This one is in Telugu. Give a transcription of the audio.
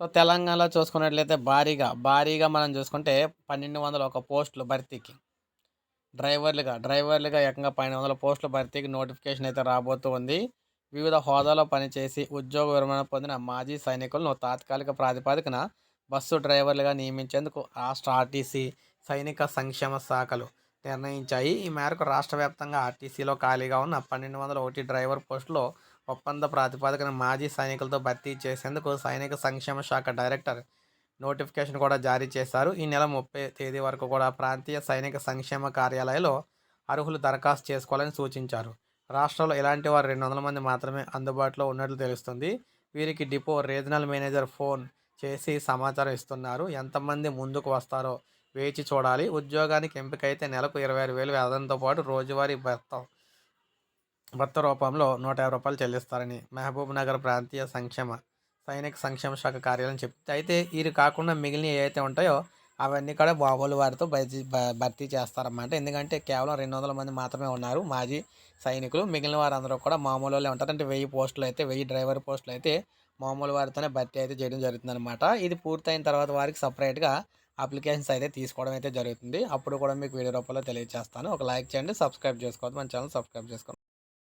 సో తెలంగాణలో చూసుకున్నట్లయితే భారీగా భారీగా మనం చూసుకుంటే పన్నెండు వందల ఒక పోస్టులు భర్తీకి. డ్రైవర్లుగా డ్రైవర్లుగా ఏకంగా పన్నెండు వందల పోస్టుల భర్తీకి నోటిఫికేషన్ అయితే రాబోతూ ఉంది. వివిధ హోదాలో పనిచేసి ఉద్యోగ విరమణ పొందిన మాజీ సైనికులను తాత్కాలిక ప్రాతిపదికన బస్సు డ్రైవర్లుగా నియమించేందుకు రాష్ట్ర ఆర్టీసీ సైనిక సంక్షేమ శాఖలు నిర్ణయించాయి. ఈ మేరకు రాష్ట్ర వ్యాప్తంగా ఆర్టీసీలో ఖాళీగా ఉన్న పన్నెండు వందల ఒకటి డ్రైవర్ పోస్టులో ఒప్పంద ప్రాతిపదికన మాజీ సైనికులతో భర్తీ చేసేందుకు సైనిక సంక్షేమ శాఖ డైరెక్టర్ నోటిఫికేషన్ కూడా జారీ చేశారు. ఈ నెల ముప్పై తేదీ వరకు కూడా ప్రాంతీయ సైనిక సంక్షేమ కార్యాలయంలో అర్హులు దరఖాస్తు చేసుకోవాలని సూచించారు. రాష్ట్రంలో ఇలాంటి వారు రెండు వందల మంది మాత్రమే అందుబాటులో ఉన్నట్లు తెలుస్తుంది. వీరికి డిపో రీజనల్ మేనేజర్ ఫోన్ చేసి సమాచారం ఇస్తున్నారు. ఎంతమంది ముందుకు వస్తారో వేచి చూడాలి. ఉద్యోగానికి ఎంపికైతే నెలకు ఇరవై ఆరు వేలు వేతనంతో పాటు రోజువారీ భర్త భర్త రూపంలో నూట యాభై రూపాయలు చెల్లిస్తారని మహబూబ్ నగర్ ప్రాంతీయ సంక్షేమ సైనిక సంక్షేమ శాఖ కార్యాలయం చెప్తే అయితే వీరు కాకుండా మిగిలిన ఏవైతే ఉంటాయో అవన్నీ కూడా బాగోలు వారితో భర్తీ భర్తీ చేస్తారన్నమాట. ఎందుకంటే కేవలం రెండు వందల మంది మాత్రమే ఉన్నారు మాజీ సైనికులు. మిగిలిన వారందరూ కూడా మామూలు వాళ్ళే ఉంటారు. అంటే వెయ్యి పోస్టులు అయితే వెయ్యి డ్రైవర్ పోస్టులు అయితే మామూలు వారితోనే భర్తీ అయితే చేయడం జరుగుతుందన్నమాట. ఇది పూర్తయిన తర్వాత వారికి సపరేట్గా అప్లికేషన్స్ అయితే తీసుకోవడం అయితే జరుగుతుంది. అప్పుడు కూడా మీకు వీడియో రూపంలో తెలియజేస్తాను. ఒక లైక్ చేయండి సబ్స్క్రైబ్ చేసుకోవద్దు. మన ఛానల్ సబ్స్క్రైబ్ చేసుకోండి.